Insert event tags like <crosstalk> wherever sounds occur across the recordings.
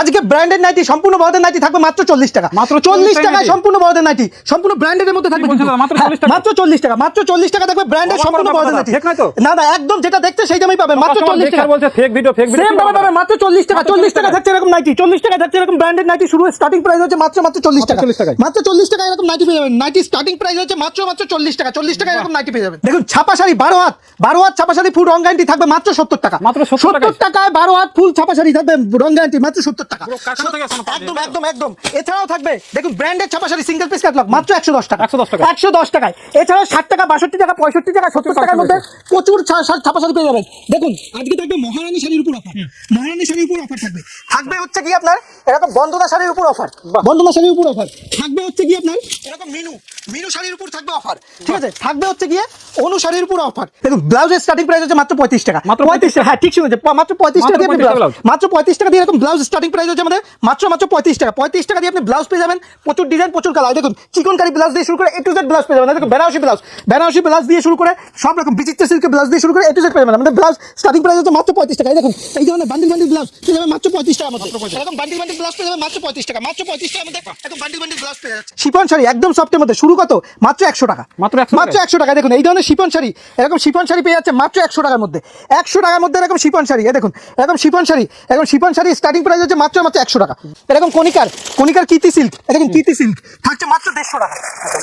আজকে branded nightie সম্পূর্ণ বড়দের নাইটি থাকবে মাত্র চল্লিশ টাকা। মাত্র চল্লিশ 40 টাকায় সম্পূর্ণ বড়দের নাইটি সম্পূর্ণ ব্র্যান্ডের মধ্যে থাকবে? মাত্র হ্যাঁ, 40 টাকা? মাত্র চল্লিশ টাকা মাত্র চল্লিশ টাকা থাকবে ব্র্যান্ডের সম্পূর্ণ বড়দের নাইটি? না না একদম যেটা দেখতে সেই দামই পাবে মাত্র চল্লিশ টাকা। বলছে ফেক ভিডিও ফেক সেম দামে পাবে মাত্র চল্লিশ টাকা চল্লিশ 40 টাকা। থাকছে এরকম নাইটি চল্লিশ টাকা থাকছে এরকম ব্র্যান্ডেড নাইটি শুরু স্টার্টিং প্রাইস হচ্ছে মাত্র মাত্র চল্লিশ টাকা। 40 টাকায়। মাত্র চল্লিশ টাকা এরকম নাইটি পেয়ে যাবেন। নাইটি স্টার্টিং প্রাইস হচ্ছে মাত্র মাত্র চল্লিশ টাকা চল্লিশ টাকা এরকম নাইটি পেয়ে যাবেন। দেখুন ছাপা শাড়ি বারো হাত বারো হাত ছাপা শাড়ি ফুল রং গ্যারান্টি থাকবে মাত্র সত্তর টাকা। মাত্র 70 সত্তর টাকায়। বারো হাত ফুল ছাপা শাড়ি থাকবে রং গ্যারান্টি মাত্র সত্তর টাকা। থেকে আসা একদম একদম একদম এছাড়াও থাকবে দেখুন ব্র্যান্ডেড ছাপা শাড়ি সিঙ্গেল পিস ক্যাটলগ মাত্র একশো দশ টাকা। 110 টাকা। একশো দশ টাকায়। এছাড়াও ষাট টাকা বাষট্টি টাকা পঁয়ষট্টি টাকা সত্তর টাকার মধ্যে প্রচুর ছাপা শাড়ি পেয়ে যাবেন। দেখুন আজকে থাকবে মহারানী শাড়ির উপর অফার মহারানী শাড়ির উপর অফার থাকবে। থাকবে হচ্ছে কি আপনার? এরকম বন্দনা শাড়ির উপর অফার বাহ। বন্দনা শাড়ির উপর অফার থাকবে হচ্ছে কি আপনার? এরকম মিনু মিনু শাড়ির উপর থাকবে অফার ঠিক আছে থাকবে হচ্ছে গিয়ে অনু উপর অফার দেখুন ব্লাউজের স্টার্টিং প্রাইস হচ্ছে মাত্র পঁয়ত্রিশ টাকা মাত্র পঁয়ত্রিশ টাকা হ্যাঁ ঠিক শুনেছে মাত্র পঁয়ত্রিশ টাকা দিয়ে আপনি 35 টাকা ব্লাউজ মাত্র পঁয়ত্রিশ টাকা দিয়ে এরকম ব্লাউজ স্টার্টিং প্রাইস হচ্ছে আমাদের মাত্র মাত্র পঁয়ত্রিশ টাকা পঁয়ত্রিশ টাকা দিয়ে আপনি ব্লাউজ পেয়ে যাবেন প্রচুর ডিজাইন প্রচুর কালার দেখুন চিকনকারি ব্লাউজ দিয়ে শুরু করে এ টু জেড ব্লাউজ পেয়ে যাবেন দেখুন বেনারসি ব্লাউজ বেনারসি ব্লাউজ দিয়ে শুরু করে সব রকম বিচিত্র সিল্কের ব্লাউজ দিয়ে শুরু করে এ টু জেড পেয়ে যাবেন আমাদের ব্লাউজ স্টার্টিং প্রাইস হচ্ছে মাত্র পঁয়ত্রিশ টাকা দেখুন এই ধরনের বান্ডিল বান্ডিল ব্লাউজ পেয়ে যাবেন মাত্র পঁয়ত্রিশ টাকা মধ্যে এরকম বান্ডিল বান্ডিল ব্লাউজ পেয়ে যাবেন মাত্র পঁয়ত্রিশ টাকা মাত্র পঁয়ত্রিশ টাকা বান্ডিল বান্ডিল ব্লাউজ পেয়ে যাচ্ছে শিপন শাড়ি একদম সফটের মধ্যে শুরু কত? মাত্র একশো টাকা। মাত্র মাত্র একশো টাকা দেখুন এই ধরনের শিপন শাড়ি এরকম শিপন শাড়ি পেয়ে যাচ্ছে মাত্র একশো টাকার মধ্যে। একশো টাকার মধ্যে এরকম শিপন শাড়ি দেখুন এরকম শিপন শাড়ি এরকম শিপন শাড়ি স্টার্টিং প্রাইস হচ্ছে মাত্র মাত্র একশো টাকা। এরকম কনিকার কনিকার কিতি সিল্ক এরকম কিতি সিল্ক থাকছে মাত্র দেড়শো টাকা।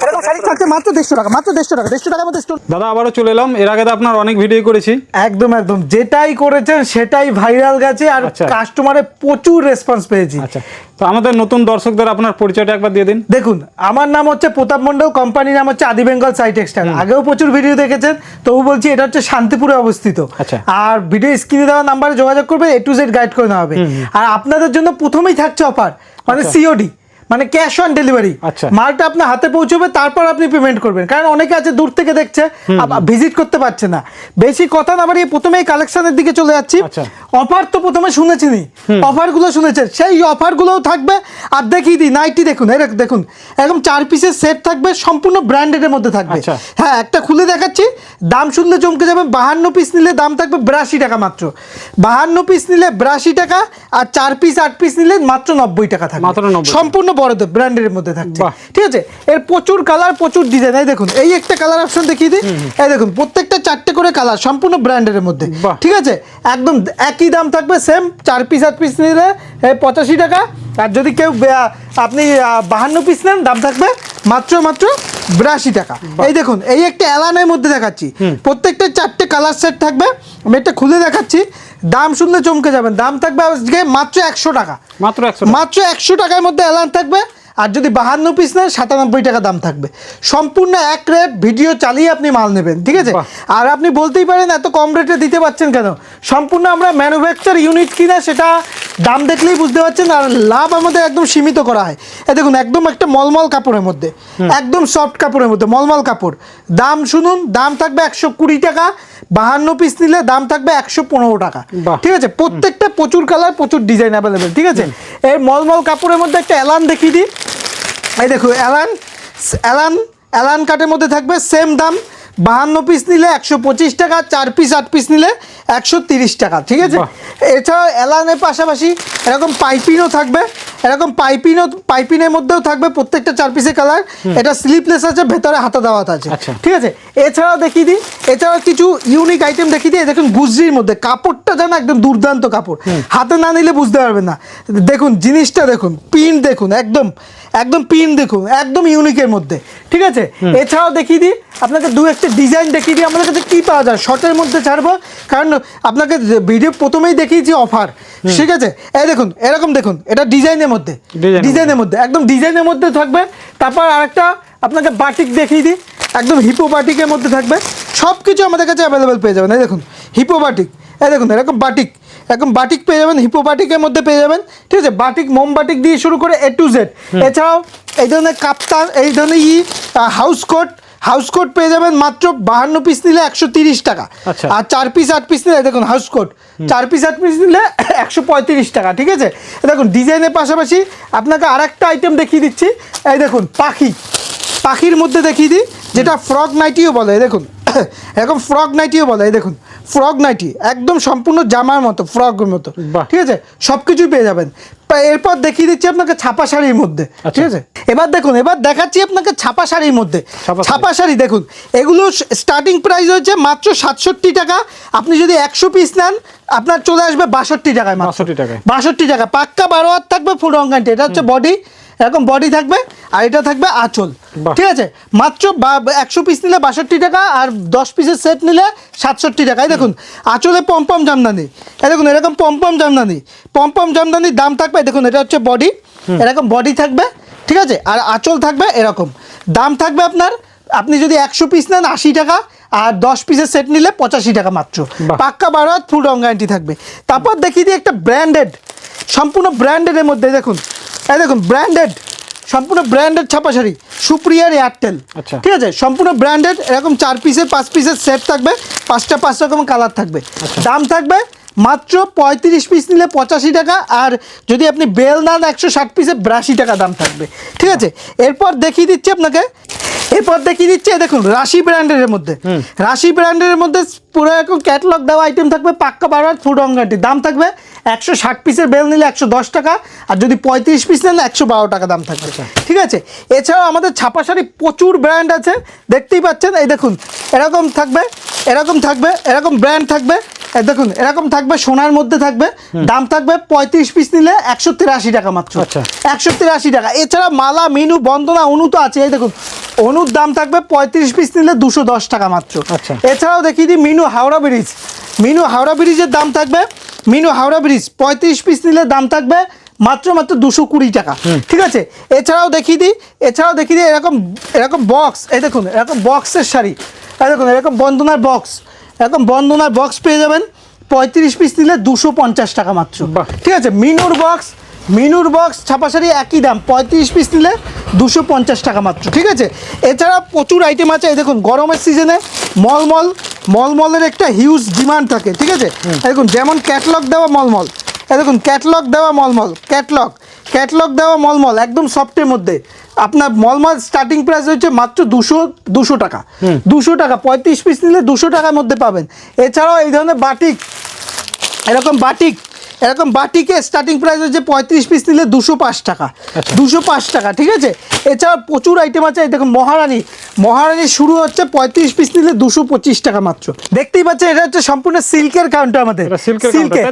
এরকম শাড়ি থাকছে মাত্র দেড়শো টাকা মাত্র দেড়শো টাকা দেড়শো টাকার মধ্যে দাদা আবারও চলে এলাম। এর আগে তো আপনার অনেক ভিডিও করেছি। একদম একদম। যেটাই করেছেন সেটাই ভাইরাল গেছে আর আচ্ছা। কাস্টমারের প্রচুর রেসপন্স পেয়েছি। আচ্ছা। তো আমাদের নতুন দর্শকদের আপনার পরিচয়টা একবার দিয়ে দিন। দেখুন আমার নাম হচ্ছে প্রতাপ মণ্ডল। কোম্পানির নাম হচ্ছে আদি বেঙ্গল সাই টেক্সটাইল আগেও প্রচুর ভিডিও দেখেছেন তবু বলছি এটা হচ্ছে শান্তিপুরে অবস্থিত। আচ্ছা। আর ভিডিও স্ক্রিনে দেওয়া নাম্বারে যোগাযোগ করবে এ টু জেড গাইড করে নেওয়া হবে। আর আপনাদের জন্য প্রথমেই থাকছে অফার মানে সিওডি মানে ক্যাশ অন ডেলিভারি আচ্ছা। মালটা আপনার হাতে পৌঁছবে তারপর আপনি পেমেন্ট করবেন। কারণ অনেকে আছে দূর থেকে দেখছে ভিজিট করতে পারছে না। বেশি কথা না বাড়িয়ে প্রথমেই কালেকশনের দিকে চলে যাচ্ছি। আচ্ছা। অফার তো প্রথমে শুনেছিনি। অফারগুলো শুনেছেন। সেই অফার অফারগুলোও থাকবে। আর দেখিয়ে দিই নাইটি দেখুন দেখ- দেখুন একদম চার পিসের সেট থাকবে সম্পূর্ণ ব্র্যান্ডেডের মধ্যে থাকবে। আচ্ছা। হ্যাঁ একটা খুলে দেখাচ্ছি। দাম শুনলে চমকে যাবে বাহান্ন পিস নিলে দাম থাকবে বিরাশি টাকা মাত্র। বাহান্ন পিস নিলে বিরাশি টাকা আর চার পিস আট পিস নিলে মাত্র নব্বই টাকা থাকবে। মাত্র 90 সম্পূর্ণ ব্র্যান্ডের মধ্যে থাকছে। ঠিক আছে? এর প্রচুর কালার প্রচুর ডিজাইন এই দেখুন এই একটা কালার অপশন দেখিয়ে দিই। এই দেখুন প্রত্যেকটা চারটে করে কালার সম্পূর্ণ ব্র্যান্ডের মধ্যে। ঠিক আছে? একদম একই দাম থাকবে সেম চার পিস আট পিস নিলে পঁচাশি টাকা। আর যদি কেউ আপনি বাহান্ন পিস নেন দাম থাকবে মাত্র মাত্র বিরাশি টাকা। এই দেখুন এই একটা অ্যালানের মধ্যে দেখাচ্ছি। প্রত্যেকটা চারটে কালার সেট থাকবে। আমি একটা খুলে দেখাচ্ছি। দাম শুনলে চমকে যাবেন। দাম থাকবে আজকে মাত্র একশো টাকা। মাত্র একশো মাত্র একশো টাকার মধ্যে অ্যালান থাকবে। আর যদি বাহান্ন পিস নেন সাতানব্বই টাকা দাম থাকবে। সম্পূর্ণ এক রেট ভিডিও চালিয়ে আপনি মাল নেবেন ঠিক আছে? আর আপনি বলতেই পারেন এত কম রেটে দিতে পারছেন কেন? সম্পূর্ণ আমরা ম্যানুফ্যাকচার ইউনিট কিনা সেটা দাম দেখলেই বুঝতে পারছেন আর লাভ আমাদের একদম সীমিত করা হয়। এ দেখুন একদম একটা মলমল কাপড়ের মধ্যে একদম সফট কাপড়ের মধ্যে মলমল কাপড়। দাম শুনুন দাম থাকবে একশো কুড়ি টাকা বাহান্ন পিস নিলে দাম থাকবে একশো পনেরো টাকা। ঠিক আছে? প্রত্যেকটা প্রচুর কালার প্রচুর ডিজাইন অ্যাভেলেবেল ঠিক আছে? এই মলমল কাপড়ের মধ্যে একটা অ্যালান দেখিয়ে দিই। এই দেখো অ্যালান অ্যালান অ্যালান কাটের মধ্যে থাকবে সেম দাম। বাহান্ন পিস নিলে একশো পঁচিশ টাকা চার পিস আট পিস নিলে একশো তিরিশ টাকা ঠিক আছে। এছাড়াও অ্যালানের পাশাপাশি এরকম পাইপিনও থাকবে এরকম পাইপিনও পাইপিনের মধ্যেও থাকবে প্রত্যেকটা চার পিসের কালার এটা স্লিপলেস আছে ভেতরে হাতা দেওয়াত আছে। আচ্ছা। ঠিক আছে? এছাড়াও দেখিয়ে দিই এছাড়াও কিছু ইউনিক আইটেম দেখিয়ে দিই। দেখুন গুজরির মধ্যে কাপড়টা যেন একদম দুর্দান্ত কাপড়। হাতে না নিলে বুঝতে পারবেন না। দেখুন জিনিসটা দেখুন পিন দেখুন একদম একদম পিন দেখুন একদম ইউনিকের মধ্যে। ঠিক আছে? এছাড়াও দেখিয়ে দিই আপনাকে দু একটা ডিজাইন দেখিয়ে দিই। আমাদের কাছে কী পাওয়া যায়? শর্টের মধ্যে ছাড়বো কারণ আপনাকে ভিডিও প্রথমেই দেখিয়েছি অফার ঠিক আছে? এই দেখুন এরকম দেখুন এটা ডিজাইনের মধ্যে ডিজাইনের মধ্যে। একদম ডিজাইনের মধ্যে থাকবে। তারপর আরেকটা আপনাকে বাটিক দেখিয়ে দিই একদম হিপো বাটিকের মধ্যে থাকবে। সব কিছু আমাদের কাছে অ্যাভেলেবেল পেয়ে যাবেন। এই দেখুন হিপো বাটিক এই দেখুন এরকম বাটিক এরকম বাটিক পেয়ে যাবেন হিপো বাটিকের মধ্যে পেয়ে যাবেন। ঠিক আছে বাটিক মোম বাটিক দিয়ে শুরু করে এ টু জেড এছাড়াও এই ধরনের কাপ্তান এই ধরনের ই হাউস কোট হাউস কোট পেয়ে যাবেন মাত্র বাহান্ন পিস নিলে একশো তিরিশ টাকা। আচ্ছা। আর চার পিস আট পিস নিলে দেখুন হাউস কোট। চার পিস আট পিস নিলে <laughs> একশো পঁয়ত্রিশ টাকা ঠিক আছে? দেখুন ডিজাইনের পাশাপাশি আপনাকে আর একটা আইটেম দেখিয়ে দিচ্ছি। এই দেখুন পাখি। পাখির মধ্যে দেখিয়ে দিই যেটা ফ্রক নাইটিও বলে দেখুন। <laughs> এরকম ফ্রক নাইটিও বলে এই দেখুন ফ্রক নাইটি একদম সম্পূর্ণ জামার মতো ফ্রকের মতো। ঠিক আছে? সব কিছুই পেয়ে যাবেন। এরপর দেখিয়ে দিচ্ছি আপনাকে ছাপা শাড়ির মধ্যে আচ্ছা। ঠিক আছে? এবার দেখুন এবার দেখাচ্ছি আপনাকে ছাপা শাড়ির মধ্যে। ছাপা শাড়ি। দেখুন এগুলো স্টার্টিং প্রাইস হচ্ছে মাত্র সাতষট্টি টাকা। আপনি যদি একশো পিস নেন আপনার চলে আসবে বাষট্টি টাকায় 62 টাকায়। বাষট্টি টাকা। পাক্কা বারো হাত থাকবে ফুল রঙ্গানটি এটা হচ্ছে বডি এরকম বডি থাকবে আর এটা থাকবে আঁচল। ঠিক আছে? মাত্র একশো পিস নিলে বাষট্টি টাকা আর দশ পিসের সেট নিলে সাতষট্টি টাকা। এই দেখুন আঁচলে পম্পম জামদানি। এই দেখুন এরকম পম্পম জামদানি। পম্পম জামদানির দাম থাকবে দেখুন এটা হচ্ছে বডি এরকম বডি থাকবে ঠিক আছে? আর আঁচল থাকবে এরকম। দাম থাকবে আপনার আপনি যদি একশো পিস নেন আশি টাকা আর দশ পিসের সেট নিলে পঁচাশি টাকা মাত্র। পাক্কা বারো ফুল রং গ্যারান্টি থাকবে। তারপর দেখিয়ে দিই একটা ব্র্যান্ডেড সম্পূর্ণ ব্র্যান্ডেডের মধ্যে দেখুন এই দেখুন ব্র্যান্ডেড সম্পূর্ণ ব্র্যান্ডেড ছাপা শাড়ি সুপ্রিয়ার এয়ারটেল আচ্ছা। ঠিক আছে? সম্পূর্ণ ব্র্যান্ডেড এরকম চার পিসের পাঁচ পিসের সেট থাকবে পাঁচটা পাঁচ রকম কালার থাকবে। দাম থাকবে মাত্র পঁয়ত্রিশ পিস নিলে পঁচাশি টাকা আর যদি আপনি বেল নেন একশো ষাট পিসে বিরাশি টাকা দাম থাকবে। ঠিক আছে? এরপর দেখিয়ে দিচ্ছি আপনাকে। এরপর দেখিয়ে দিচ্ছে দেখুন রাশি ব্র্যান্ডের মধ্যে। রাশি ব্র্যান্ডের মধ্যে পুরো এরকম ক্যাটলগ দেওয়া আইটেম থাকবে পাক্কা বারো ফুড অঙ্গাটি দাম থাকবে একশো ষাট পিসের বেল নিলে একশো দশ টাকা আর যদি পঁয়ত্রিশ পিস নিলে একশো বারো টাকা দাম থাকবে। ঠিক আছে? এছাড়াও আমাদের ছাপা শাড়ি প্রচুর ব্র্যান্ড আছে। দেখতেই পাচ্ছেন? এই দেখুন এরকম থাকবে এরকম থাকবে এরকম ব্র্যান্ড থাকবে। দেখুন এরকম থাকবে সোনার মধ্যে থাকবে দাম থাকবে পঁয়ত্রিশ পিস নিলে একশো তিরাশি টাকা মাত্র। আচ্ছা। একশো তিরাশি টাকা। এছাড়া মালা মিনু বন্দনা অনু তো আছে এই দেখুন অনুর দাম থাকবে পঁয়ত্রিশ পিস নিলে দুশো দশ টাকা মাত্র। আচ্ছা। এছাড়াও দেখিয়ে দিই মিনু হাওড়া ব্রিজ। মিনু হাওড়া ব্রিজের দাম থাকবে মিনু হাওড়া ব্রিজ পঁয়ত্রিশ পিস নিলে দাম থাকবে মাত্র মাত্র দুশো কুড়ি টাকা। ঠিক আছে? এছাড়াও দেখিয়ে দিই এছাড়াও দেখিয়ে দিই এরকম এরকম বক্স এই দেখুন এরকম বক্সের শাড়ি। এই দেখুন এরকম বন্দনার বক্স এরকম বন্দনার বক্স পেয়ে যাবেন। পঁয়ত্রিশ পিস নিলে দুশো পঞ্চাশ টাকা মাত্র। ঠিক আছে মিনুর বক্স মিনুর বক্স ছাপা শাড়ি একই দাম পঁয়ত্রিশ পিস নিলে দুশো পঞ্চাশ টাকা মাত্র। ঠিক আছে এছাড়া প্রচুর আইটেম আছে এই দেখুন গরমের সিজনে মলমল মলমলের একটা হিউজ ডিমান্ড থাকে ঠিক আছে? এই দেখুন যেমন ক্যাটলগ দেওয়া মলমল এই দেখুন ক্যাটলগ দেওয়া মলমল ক্যাটলগ ক্যাটলগ দেওয়া মলমল একদম সফটের মধ্যে। আপনার মলমাল স্টার্টিং প্রাইস হচ্ছে মাত্র দুশো দুশো টাকা। দুশো টাকা পঁয়ত্রিশ পিস নিলে দুশো টাকার মধ্যে পাবেন। এছাড়াও এই ধরনের বাটিক এরকম বাটিক এরকম বাটিকে স্টার্টিং প্রাইস হচ্ছে পঁয়ত্রিশ পিস নিলে দুশো পাঁচ টাকা। আচ্ছা। দুশো পাঁচ টাকা ঠিক আছে? এছাড়া প্রচুর আইটেম আছে দেখুন মহারানী। মহারানী শুরু হচ্ছে পঁয়ত্রিশ পিস নিলে দুশো পঁচিশ টাকা মাত্র। দেখতেই পাচ্ছেন এটা হচ্ছে সম্পূর্ণ সিল্কের কাউন্টার আমাদের।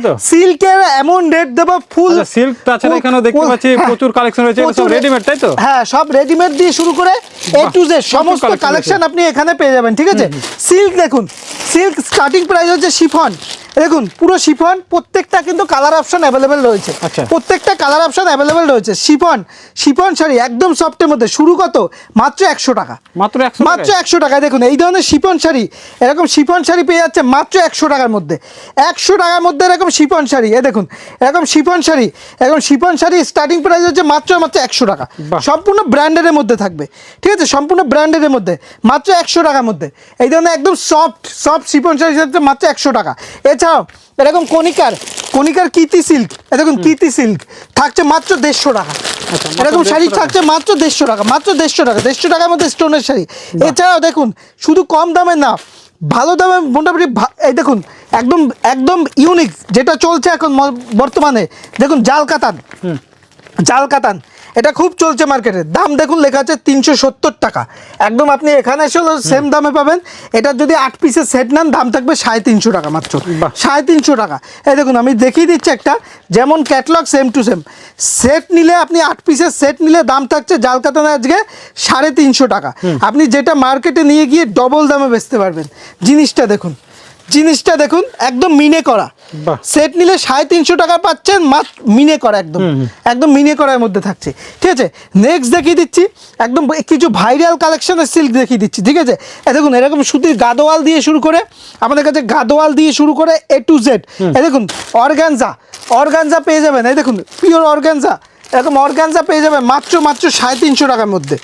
তো? সিল্কের এমন রেট দেবো ফুল সিল্ক তাছাড়া এখানেও দেখতে পাচ্ছি প্রচুর কালেকশন রয়েছে, সব readymade, তাই তো? হ্যাঁ সব রেডিমেড দিয়ে শুরু করে এ টু জেড সমস্ত কালেকশন আপনি এখানে পেয়ে যাবেন ঠিক আছে? সিল্ক দেখুন সিল্ক স্টার্টিং প্রাইস হচ্ছে শিফন। দেখুন পুরো শিফন প্রত্যেকটা কিন্তু কালার অপশন অ্যাভেলেবেল রয়েছে। আচ্ছা। প্রত্যেকটা কালার অপশন অ্যাভেলেবেল রয়েছে। শিফন শিফন শাড়ি একদম সফটের মধ্যে। শুরু কত? মাত্র একশো টাকা। মাত্র মাত্র একশো টাকায়। দেখুন এই ধরনের শিফন শাড়ি এরকম শিফন শাড়ি পেয়ে যাচ্ছে মাত্র একশো টাকার মধ্যে। একশো টাকার মধ্যে এরকম শিফন শাড়ি এ দেখুন এরকম শিফন শাড়ি এরকম শিফন শাড়ি স্টার্টিং প্রাইস হচ্ছে মাত্র মাত্র একশো টাকা। সম্পূর্ণ ব্র্যান্ডের মধ্যে থাকবে। ঠিক আছে? সম্পূর্ণ ব্র্যান্ডের মধ্যে। মাত্র একশো টাকার মধ্যে। এই ধরনের একদম সফট সফট শিফন শাড়ি হচ্ছে মাত্র একশো টাকা। এছাড়াও এরকম কণিকার কণিকার কীর্তি সিল্ক এ দেখুন কীর্তি সিল্ক থাকছে মাত্র দেড়শো টাকা। আচ্ছা, এরকম শাড়ি থাকছে মাত্র দেড়শো টাকা মাত্র দেড়শো টাকা দেড়শো টাকার মধ্যে স্টোনের শাড়ি। এছাড়াও দেখুন শুধু কম দামে না ভালো দামে মোটামুটি এই দেখুন একদম একদম ইউনিক যেটা চলছে এখন বর্তমানে। দেখুন জাল কাতান। জাল কাতান। এটা খুব চলছে মার্কেটে দাম দেখুন লেখা আছে তিনশো সত্তর টাকা। একদম আপনি এখানে এসেও সেম দামে পাবেন। এটা যদি আট পিসের সেট নেন দাম থাকবে সাড়ে তিনশো টাকা মাত্র। সাড়ে তিনশো টাকা। এই দেখুন আমি দেখিয়ে দিচ্ছি একটা যেমন catalogue same to same set নিলে আপনি আট পিসের সেট নিলে দাম থাকছে জাল কাতানে আজকে সাড়ে তিনশো টাকা। আপনি যেটা মার্কেটে নিয়ে গিয়ে ডবল দামে বেচতে পারবেন। জিনিসটা দেখুন জিনিসটা দেখুন একদম মিনে করা। সেট নিলে সাড়ে তিনশো টাকা পাচ্ছেন মাত্র মিনে করা একদম। একদম মিনে করার মধ্যে থাকছে। ঠিক আছে? নেক্সট দেখিয়ে দিচ্ছি। একদম কিছু ভাইরাল কালেকশনের সিল্ক দেখিয়ে দিচ্ছি। ঠিক আছে? এ দেখুন এরকম সুতির গাদোয়াল দিয়ে শুরু করে আমাদের কাছে গাদোয়াল দিয়ে শুরু করে এ টু জেড এ দেখুন অর্গানজা অর্গানজা পেয়ে যাবেন। এই দেখুন পিওর অর্গানজা এরকম অর্গানজা পেয়ে যাবেন মাত্র মাত্র সাড়ে তিনশো টাকার মধ্যে।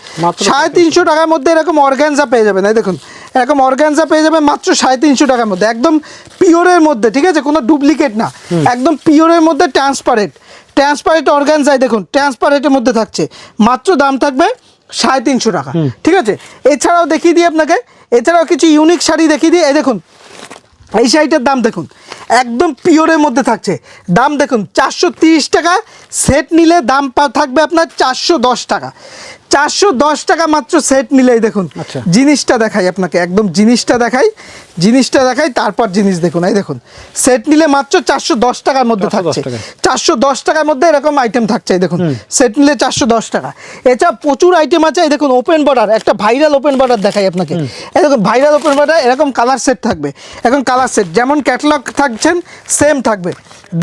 সাড়ে তিনশো। টাকার মধ্যে এরকম অর্গানজা পেয়ে যাবেন। এই দেখুন এরকম অর্গানজা পেয়ে যাবেন মাত্র সাড়ে তিনশো টাকার মধ্যে। একদম পিওরের মধ্যে ঠিক আছে? কোনো ডুপ্লিকেট না। একদম পিওরের মধ্যে ট্রান্সপারেন্ট ট্রান্সপারেন্ট অর্গানজাই দেখুন ট্রান্সপারেন্টের মধ্যে থাকছে। মাত্র দাম থাকবে সাড়ে তিনশো টাকা ঠিক আছে? এছাড়াও দেখিয়ে দিই আপনাকে এছাড়াও কিছু ইউনিক শাড়ি দেখিয়ে দিই। এই দেখুন এই শাড়িটার দাম দেখুন একদম পিওরের মধ্যে থাকছে। দাম দেখুন চারশো তিরিশ টাকা। সেট নিলে দাম থাকবে আপনার চারশো দশ টাকা। চারশো দশ টাকা মাত্র সেট নিলেই দেখুন। আচ্ছা। জিনিসটা দেখাই আপনাকে একদম জিনিসটা দেখাই। জিনিসটা দেখাই তারপর জিনিস দেখুন। এই দেখুন সেট নিলে মাত্র চারশো দশ টাকার মধ্যে 410 থাকছে। চারশো দশ টাকার মধ্যে এরকম আইটেম থাকছে এই দেখুন। সেট নিলে চারশো দশ টাকা। এছাড়া প্রচুর আইটেম আছে এই দেখুন ওপেন বর্ডার একটা ভাইরাল ওপেন বর্ডার দেখাই আপনাকে। এই দেখুন ভাইরাল ওপেন বর্ডার এরকম কালার সেট থাকবে। এখন কালার সেট যেমন ক্যাটালগ থাকছেন সেম থাকবে।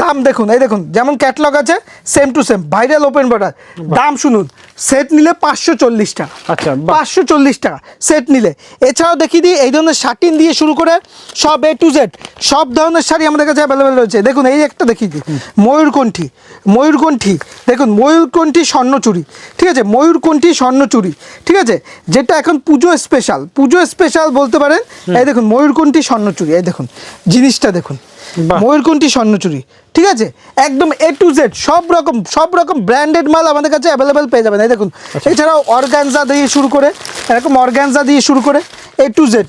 দাম দেখুন এই দেখুন যেমন ক্যাটালগ আছে same to same viral open border দাম শুনুন সেট নিলে পাঁচশো চল্লিশ টাকা। আচ্ছা। পাঁচশো চল্লিশ টাকা সেট নিলে। এছাড়াও দেখিয়ে দিই এই ধরনের শার্টিন দিয়ে শুরু করে সব এ টু জেড সব ধরনের শাড়ি আমাদের কাছে অ্যাভেলেবেল রয়েছে। দেখুন এই একটা দেখিয়ে দিই। ময়ূরকণ্ঠী ময়ূরকণ্ঠী দেখুন ময়ূরকণ্ঠী স্বর্ণচুরি ঠিক আছে? ময়ূরকণ্ঠী স্বর্ণচুরি ঠিক আছে? যেটা এখন পুজো স্পেশাল পুজো স্পেশাল বলতে পারেন। এই দেখুন ময়ূরকণ্ঠী স্বর্ণচুরি এই দেখুন জিনিসটা দেখুন। ময়ূরকণ্ঠী স্বর্ণচুরি ঠিক আছে? একদম এ টু জেড সব রকম সব রকম ব্র্যান্ডেড মাল আমাদের কাছে অ্যাভেলেবেল পেয়ে যাবেন। এই দেখুন এছাড়াও অর্গানজা দিয়ে শুরু করে এরকম অর্গানজা দিয়ে শুরু করে এ টু জেড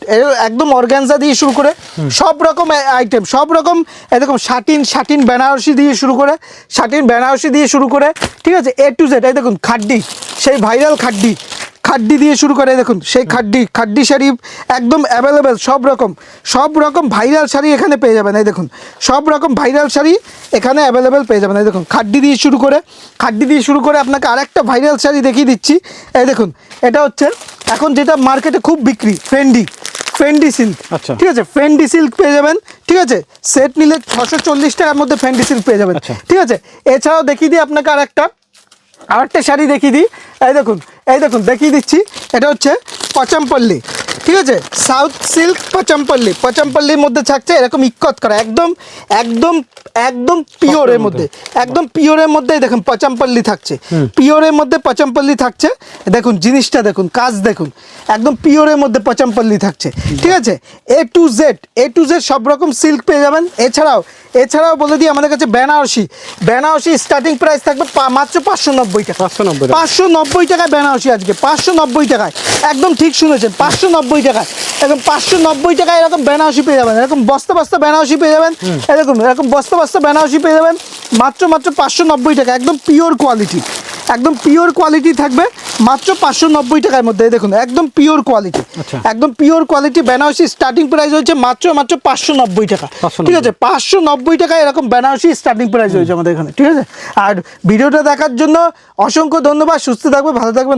একদম অর্গানজা দিয়ে শুরু করে সব রকম আইটেম সব রকম এরকম শাটিন শাটিন বেনারসি দিয়ে শুরু করে শাটিন বেনারসি দিয়ে শুরু করে ঠিক আছে? এ টু জেড এই দেখুন খাড্ডি সেই ভাইরাল খাড্ডি খাড্ডি দিয়ে শুরু করে দেখুন সেই খাড্ডি খাড্ডি শাড়ি একদম অ্যাভেলেবেল সব রকম সব রকম ভাইরাল শাড়ি এখানে পেয়ে যাবেন এই দেখুন সব রকম ভাইরাল শাড়ি এখানে অ্যাভেলেবেল পেয়ে যাবেন এই দেখুন খাড্ডি দিয়ে শুরু করে খাড্ডি দিয়ে শুরু করে আপনাকে আরেকটা ভাইরাল শাড়ি দেখিয়ে দিচ্ছি এই দেখুন এটা হচ্ছে এখন যেটা মার্কেটে খুব বিক্রি ফেন্ডি ফেন্ডি সিল্ক আচ্ছা। ঠিক আছে ফেন্ডি সিল্ক পেয়ে যাবেন ঠিক আছে সেট নিলে ছশো চল্লিশ টাকার মধ্যে ফেন্ডি সিল্ক পেয়ে যাবেন আচ্ছা। ঠিক আছে এছাড়াও দেখিয়ে দিই আপনাকে আর একটা আরেকটা শাড়ি দেখিয়ে দিই। এই দেখুন এই দেখুন দেখিয়ে দিচ্ছি। এটা হচ্ছে পচামপল্লি। ঠিক আছে? সাউথ সিল্ক পচামপল্লি পচামপল্লির মধ্যে থাকছে এরকম ইক্কত করা। একদম একদম একদম পিওরের মধ্যে। একদম পিওরের মধ্যে দেখুন পচামপল্লি থাকছে। পিওরের মধ্যে পচামপল্লি থাকছে। দেখুন জিনিসটা দেখুন কাজ দেখুন। একদম পিওরের মধ্যে পচামপল্লি থাকছে। ঠিক আছে? A to Z A to Z সব রকম সিল্ক পেয়ে যাবেন। এছাড়াও এছাড়াও বলে দিই আমাদের কাছে বেনারসি বেনারসি স্টার্টিং প্রাইস থাকবে মাত্র পাঁচশো নব্বই টাকা। 590 টাকা। পাঁচশো নব্বই টাকায় বেনারসি আজকে। পাঁচশো নব্বই টাকায়। একদম ঠিক শুনেছেন। পাঁচশো নব্বই টাকায় এরকম পাঁচশো নব্বই টাকায় এরকম বেনারসি পেয়ে যাবেন। এরকম বস্তা বস্তা বেনারসি পেয়ে যাবেন। এরকম এরকম বস্তা বস্তা বেনারসি পেয়ে যাবেন। মাত্র মাত্র পাঁচশো নব্বই টাকা। একদম পিওর কোয়ালিটি একদম পিওর কোয়ালিটি থাকবে। মাত্র পাঁচশো নব্বই টাকার মধ্যে। দেখুন একদম পিওর কোয়ালিটি আচ্ছা। একদম pure quality Banarasi starting price হচ্ছে মাত্র মাত্র পাঁচশো নব্বই টাকা। ঠিক আছে? পাঁচশো নব্বই টাকায় এরকম বেনারসি স্টার্টিং প্রাইস রয়েছে আমাদের এখানে। ঠিক আছে? আর ভিডিওটা দেখার জন্য অসংখ্য ধন্যবাদ। সুস্থ থাকবে ভালো থাকবে।